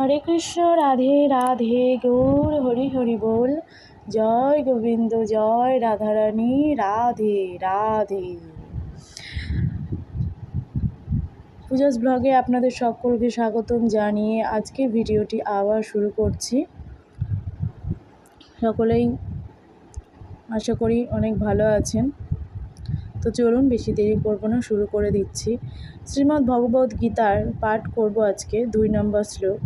হরে কৃষ্ণ, রাধে রাধে, গৌর, হরি হরি বল। জয় গোবিন্দ, জয় রাধারানী, রাধে রাধে। পূজাস ব্লগে আপনাদের সকলকে স্বাগতম জানিয়ে আজকের ভিডিওটি আবার শুরু করছি। সকলেই আশা করি অনেক ভালো আছেন। তো চলুন, বেশি দেরি করব না, শুরু করে দিচ্ছি। শ্রীমদ্ ভগবদ্ গীতার পাঠ করব আজকে, দুই নম্বর শ্লোক।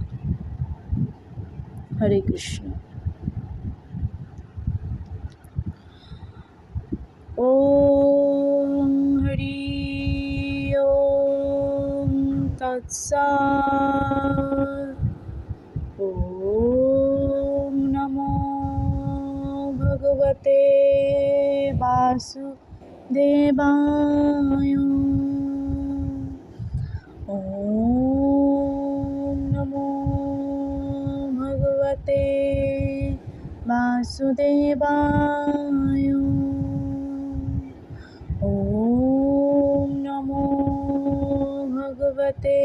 हरे कृष्ण। ओम हरि ओम तत्सत ओम नमो भगवते वासुदेवाय। ओम वासुदेवाय ॐ नमो भगवते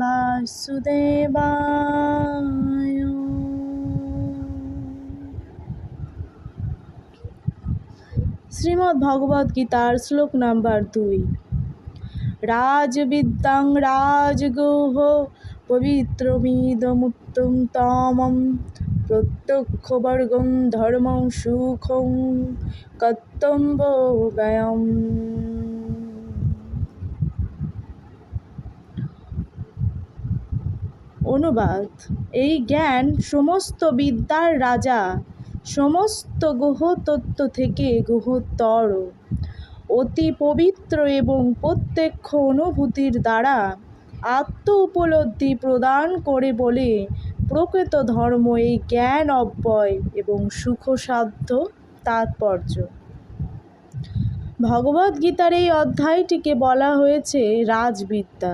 वासुदेवाय শ্রীমদ্ ভগবদ্ গীতার শ্লোক নাম্বার দুই রাজবিদ্যাং রাজগোহ পবিত্রমিদমুত্তম তমম প্রত্যক্ষবর্গং ধর্মং সুখং কর্তব্য ব্যয়ম। অনুবাদ, এই জ্ঞান সমস্ত বিদ্যার রাজা, সমস্ত গুহ তত্ত্ব থেকে গুহতর অতি পবিত্র এবং প্রত্যক্ষ অনুভূতির দ্বারা আত্ম উপলব্ধি প্রদান করে বলে প্রকৃত ধর্ম এই জ্ঞান অব্যয় এবং সুখসাধ্য তাৎপর্য। ভগবদ্গীতার এই অধ্যায়টিকে বলা হয়েছে রাজবিদ্যা,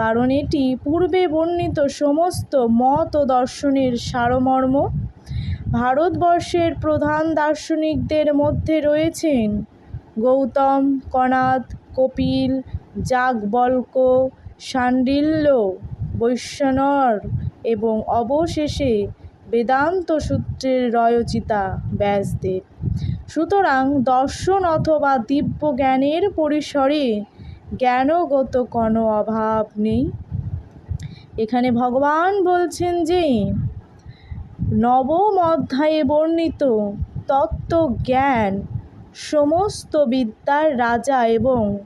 কারণ এটি পূর্বে বর্ণিত সমস্ত মত ও দর্শনের সারমর্ম। ভারতবর্ষের প্রধান দার্শনিকদের মধ্যে রয়েছেন গৌতম কনাদ কপিল যাজ্ঞবল্ক শাণ্ডিল্য বৈশ্বনর এবং অবশেষে বেদান্ত সূত্রের রয়চিতা ব্যাসদেব। সুতরাং দর্শন অথবা দিব্য জ্ঞানের পরিসরে জ্ঞানগত কোনো অভাব নেই। এখানে ভগবান বলছেন যে, নবম অধ্যায়ে বর্ণিত তত্ত্বজ্ঞান সমস্ত বিদ্যার রাজা এবং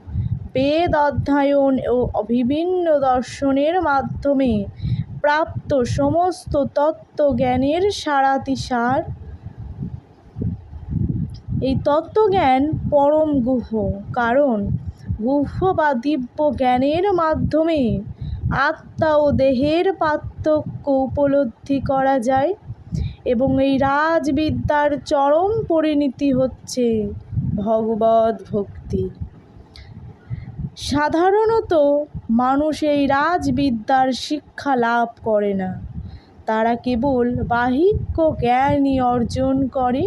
বেদ অধ্যয়ন ও বিভিন্ন দর্শনের মাধ্যমে প্রাপ্ত সমস্ত তত্ত্বজ্ঞানের সারাতিসার এই তত্ত্বজ্ঞান পরম গুহ, কারণ গুহ বা দিব্য জ্ঞানের মাধ্যমে আত্মা ও দেহের পার্থক্য উপলব্ধি করা যায় এবং এই রাজবিদ্যার চরম পরিণতি হচ্ছে ভগবত ভক্তি সাধারণত মানুষ এই রাজবিদ্যার শিক্ষা লাভ করে না। তারা কেবল বাহিক্য জ্ঞানই অর্জন করে।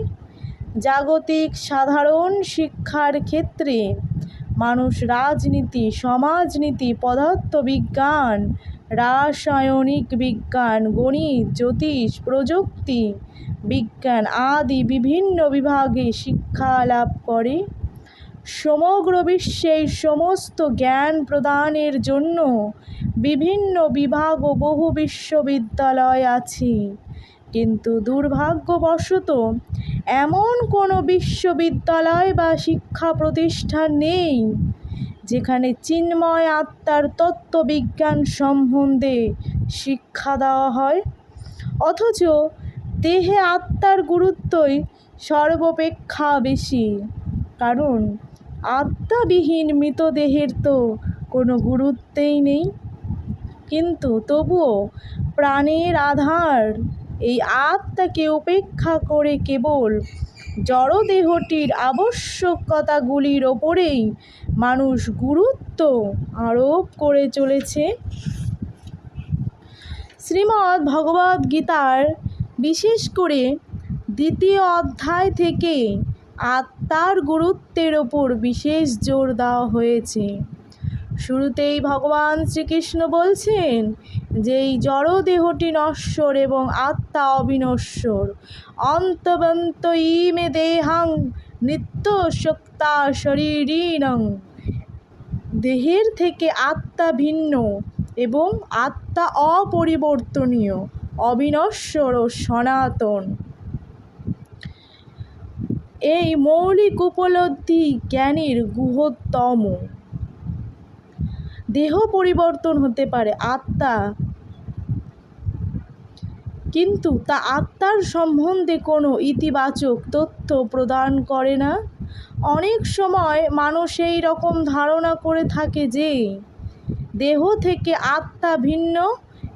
জাগতিক সাধারণ শিক্ষার ক্ষেত্রে মানুষ রাজনীতি, সমাজনীতি, পদার্থবিজ্ঞান, রাসায়নিক বিজ্ঞান, গণিত, জ্যোতিষ, প্রযুক্তি, বিজ্ঞান আদি বিভিন্ন বিভাগে শিক্ষা লাভ করে। সমগ্র বিশ্বে এই সমস্ত জ্ঞান প্রদানের জন্য বিভিন্ন বিভাগ ও বহু বিশ্ববিদ্যালয় আছে। কিন্তু দুর্ভাগ্যবশত এমন কোনো বিশ্ববিদ্যালয় বা শিক্ষা প্রতিষ্ঠান নেই, যেখানে চিন্ময় আত্মার তত্ত্ববিজ্ঞান সম্বন্ধে শিক্ষা দেওয়া হয়। অথচ দেহে আত্মার গুরুত্বই সর্বাপেক্ষা বেশি। কারণ আত্মাবিহীন মৃতদেহের তো কোনো গুরুত্বেই নেই। কিন্তু তবুও প্রাণের আধার, এই আত্মাকে উপেক্ষা করে কেবল জড়দেহটির আবশ্যকতাগুলির ওপরেই মানুষ গুরুত্ব আরোপ করে চলেছে। শ্রীমদ্ ভগবদ্ গীতার বিশেষ করে দ্বিতীয় অধ্যায় থেকে আত্মার গুরুত্বের ওপর বিশেষ জোর দেওয়া হয়েছে। শুরুতেই ভগবান শ্রীকৃষ্ণ বলছেন যে, এই জড় দেহটি নশ্বর এবং আত্মা অবিনশ্বর। অন্তবন্ত ইমে দেহাং নিত্য শক্তা শরীরীণং। দেহের থেকে আত্মা ভিন্ন এবং আত্মা অপরিবর্তনীয়, অবিনশ্বর ও সনাতন। এই মৌলিক উপলব্ধি জ্ঞানের গুহত্তম দেহ পরিবর্তন হতে পারে আত্মা। কিন্তু তা আত্মার সম্বন্ধে কোনো ইতিবাচক তথ্য প্রদান করে না। অনেক সময় মানুষ এই রকম ধারণা করে থাকে যে, দেহ থেকে আত্মা ভিন্ন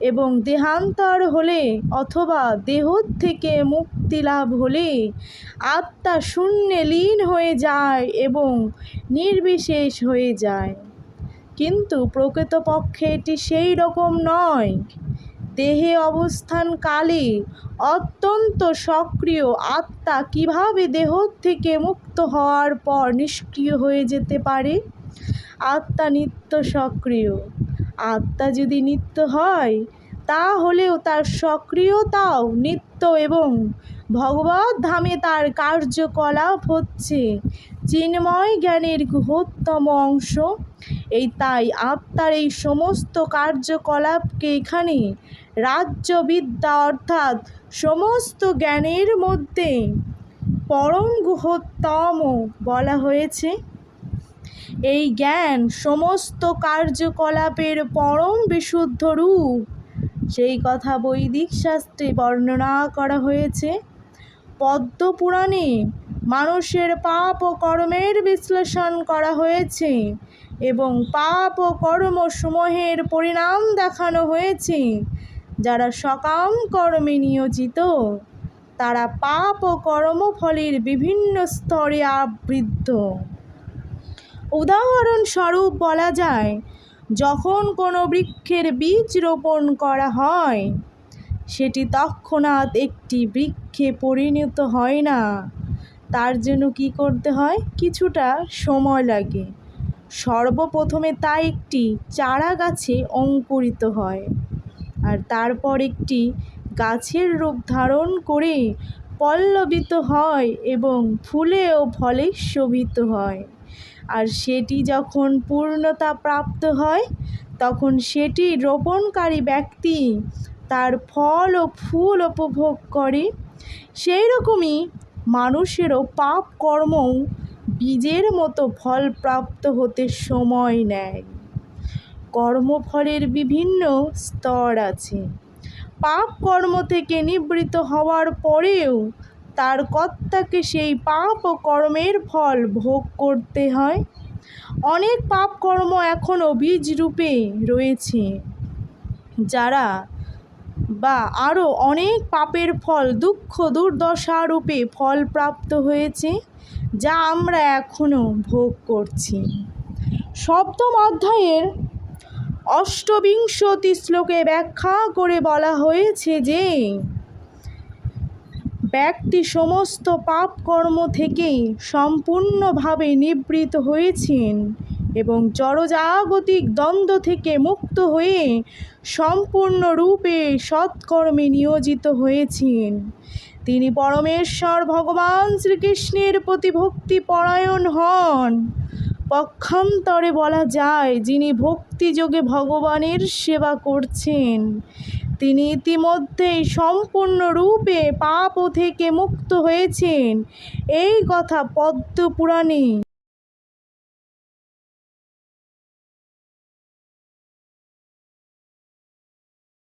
এবং দেহান্তর হলে অথবা দেহ থেকে মুক্তি লাভ হলে আত্মা শূন্যে লীন হয়ে যায় এবং নির্বিশেষ হয়ে যায়। কিন্তু প্রকৃতপক্ষে এটি সেই রকম নয়। দেহে অবস্থানকালে অত্যন্ত সক্রিয় আত্মা কীভাবে দেহ থেকে মুক্ত হওয়ার পর নিষ্ক্রিয় হয়ে যেতে পারে? আত্মা নিত্য সক্রিয়। আত্মা যদি নিত্য হয়, তাহলেও তার সক্রিয়তাও নিত্য এবং ভগবত ধামে তার কার্যকলাপ হচ্ছে। চিন্ময় জ্ঞানের গুহত্তম অংশ। এই তাই আত্মার এই সমস্ত কার্যকলাপকে এখানে রাজ্যবিদ্যা অর্থাৎ সমস্ত জ্ঞানের মধ্যে পরম গুহত্তম বলা হয়েছে। এই জ্ঞান সমস্ত কার্যকলাপের পরম বিশুদ্ধ রূপ। সেই কথা বৈদিক শাস্ত্রে বর্ণনা করা হয়েছে। পদ্মপুরাণে মানুষের পাপ ও কর্মের বিশ্লেষণ করা হয়েছে এবং পাপ ও কর্মসমূহের পরিণাম দেখানো হয়েছে। যারা সকাম কর্মে নিয়োজিত, তারা পাপ ও কর্মফলের বিভিন্ন স্তরে আবৃদ্ধ। উদাহরণস্বরূপ বলা যায়, যখন কোনো বৃক্ষের বীজ রোপণ করা হয়, সেটি তৎক্ষণাৎ একটি বৃক্ষে পরিণত হয় না। তার জন্য কি করতে হয়? কিছুটা সময় লাগে। সর্বপ্রথমে তা একটি চারা গাছে অঙ্কুরিত হয় আর তারপর একটি গাছের রূপ ধারণ করে পল্লবিত হয় এবং ফুলে ও ফলে শোভিত হয়। আর সেটি যখন পূর্ণতা প্রাপ্ত হয়, তখন সেটি রোপণকারী ব্যক্তি তার ফল ও ফুল উপভোগ করে। সেই রকমই মানুষেরও পাপ কর্মও বীজের মতো ফল প্রাপ্ত হতে সময় নেয়। কর্মফলের বিভিন্ন স্তর আছে। পাপ কর্ম থেকে নিবৃত হওয়ার পরেও তার কর্তাকে সেই পাপ ও কর্মের ফল ভোগ করতে হয়। অনেক পাপ কর্ম এখনও বীজ রূপে রয়েছে, যারা বা আরও অনেক পাপের ফল দুঃখ দুর্দশা রূপে ফল প্রাপ্ত হয়েছে, যা আমরা এখনও ভোগ করছি। সপ্তম অধ্যায়ের অষ্টবিংশতি শ্লোকে ব্যাখ্যা করে বলা হয়েছে যে ব্যক্তি সমস্ত পাপ কর্ম থেকে সম্পূর্ণভাবে নিবৃত হয়েছেন এবং জড়জাগতিক দ্বন্দ্ব থেকে মুক্ত হয়ে সম্পূর্ণরূপে সৎকর্মে নিয়োজিত হয়েছেন। তিনি পরমেশ্বর ভগবান শ্রীকৃষ্ণের প্রতি ভক্তি পরায়ণ হন। পক্ষান্তরে বলা যায়, যিনি ভক্তিযোগে ভগবানের সেবা করছেন, তিনি ইতিমধ্যেই সম্পূর্ণরূপে পাপ থেকে মুক্ত হয়েছেন। এই কথা পদ্মপুরাণে